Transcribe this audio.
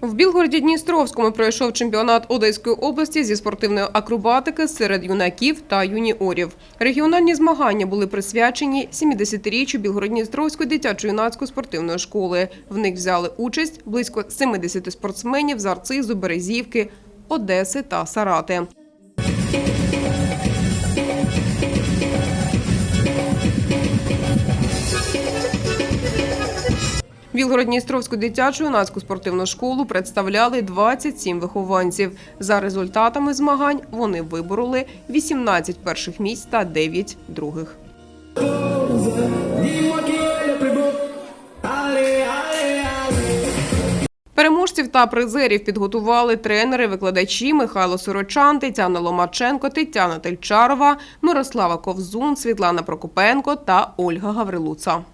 В Білгороді Дністровському пройшов чемпіонат Одеської області зі спортивної акробатики серед юнаків та юніорів. Регіональні змагання були присвячені 70-річчю Білгород-Дністровської дитячо-юнацької спортивної школи. В них взяли участь близько 70 спортсменів з Арцизу, Березівки, Одеси та Сарати. Білгород-Дністровську дитячу юнацьку спортивну школу представляли 27 вихованців. За результатами змагань вони вибороли 18 перших місць та 9 других. Переможців та призерів підготували тренери, викладачі Михайло Сорочан, Тетяна Ломаченко, Тетяна Тельчарова, Мирослава Ковзун, Світлана Прокопенко та Ольга Гаврилуца.